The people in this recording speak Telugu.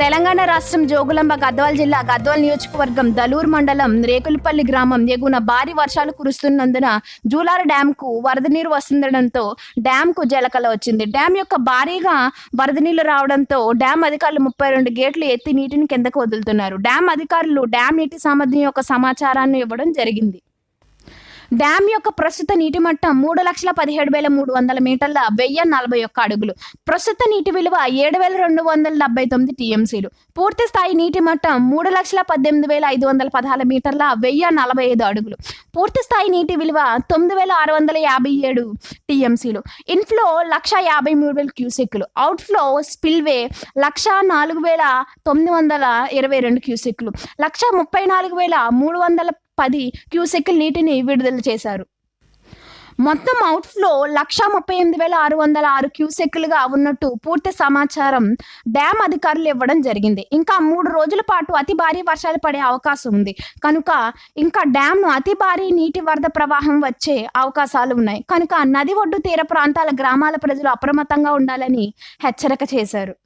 తెలంగాణ రాష్ట్రం జోగులాంబ గద్వాల్ జిల్లా గద్వాల్ నియోజకవర్గం దలూర్ మండలం రేకులపల్లి గ్రామం ఎగున భారీ వర్షాలు కురుస్తున్నందున జూలార డ్యామ్కు వరద నీరు వస్తుండడంతో డ్యామ్కు జలకల వచ్చింది. డ్యామ్ యొక్క భారీగా వరద నీళ్ళు రావడంతో డ్యామ్ అధికారులు ముప్పై రెండు గేట్లు ఎత్తి నీటిని కిందకు వదులుతున్నారు. డ్యామ్ అధికారులు డ్యామ్ నీటి సామర్థ్యం యొక్క సమాచారాన్ని ఇవ్వడం జరిగింది. డ్యామ్ యొక్క ప్రస్తుత నీటి మట్టం మూడు లక్షల పదిహేడు వేల మూడు వందల మీటర్ల వెయ్యి నలభై ఒక్క అడుగులు. ప్రస్తుత నీటి విలువ ఏడు వేల రెండు వందల డెబ్బై తొమ్మిది టీఎంసీలు. పూర్తి స్థాయి నీటి మట్టం మూడు లక్షల పద్దెనిమిది వేల ఐదు వందల పదహారు మీటర్ల వెయ్యి నలభై ఐదు అడుగులు. పూర్తి స్థాయి నీటి విలువ తొమ్మిది వేల ఆరు వందల యాభై ఏడు టీఎంసీలు. ఇన్ఫ్లో లక్ష యాభై మూడు వేల క్యూసెక్లు అవుట్ఫ్లో స్పిల్వే లక్ష నాలుగు వేల తొమ్మిది వందల ఇరవై రెండు క్యూసెక్లు లక్ష ముప్పై నాలుగు వేల మూడు వందల పది క్యూసెక్ల నీటిని విడుదల చేశారు. మొత్తం అవుట్ఫ్లో లక్ష ముప్పై ఎనిమిది వేల ఆరు వందల ఆరు క్యూసెక్లుగా ఉన్నట్టు పూర్తి సమాచారం డ్యామ్ అధికారులు ఇవ్వడం జరిగింది. ఇంకా మూడు రోజుల పాటు అతి భారీ వర్షాలు పడే అవకాశం ఉంది. కనుక ఇంకా డ్యామ్ను అతి భారీ నీటి వరద ప్రవాహం వచ్చే అవకాశాలు ఉన్నాయి. కనుక నది ఒడ్డు తీర ప్రాంతాల గ్రామాల ప్రజలు అప్రమత్తంగా ఉండాలని హెచ్చరిక చేశారు.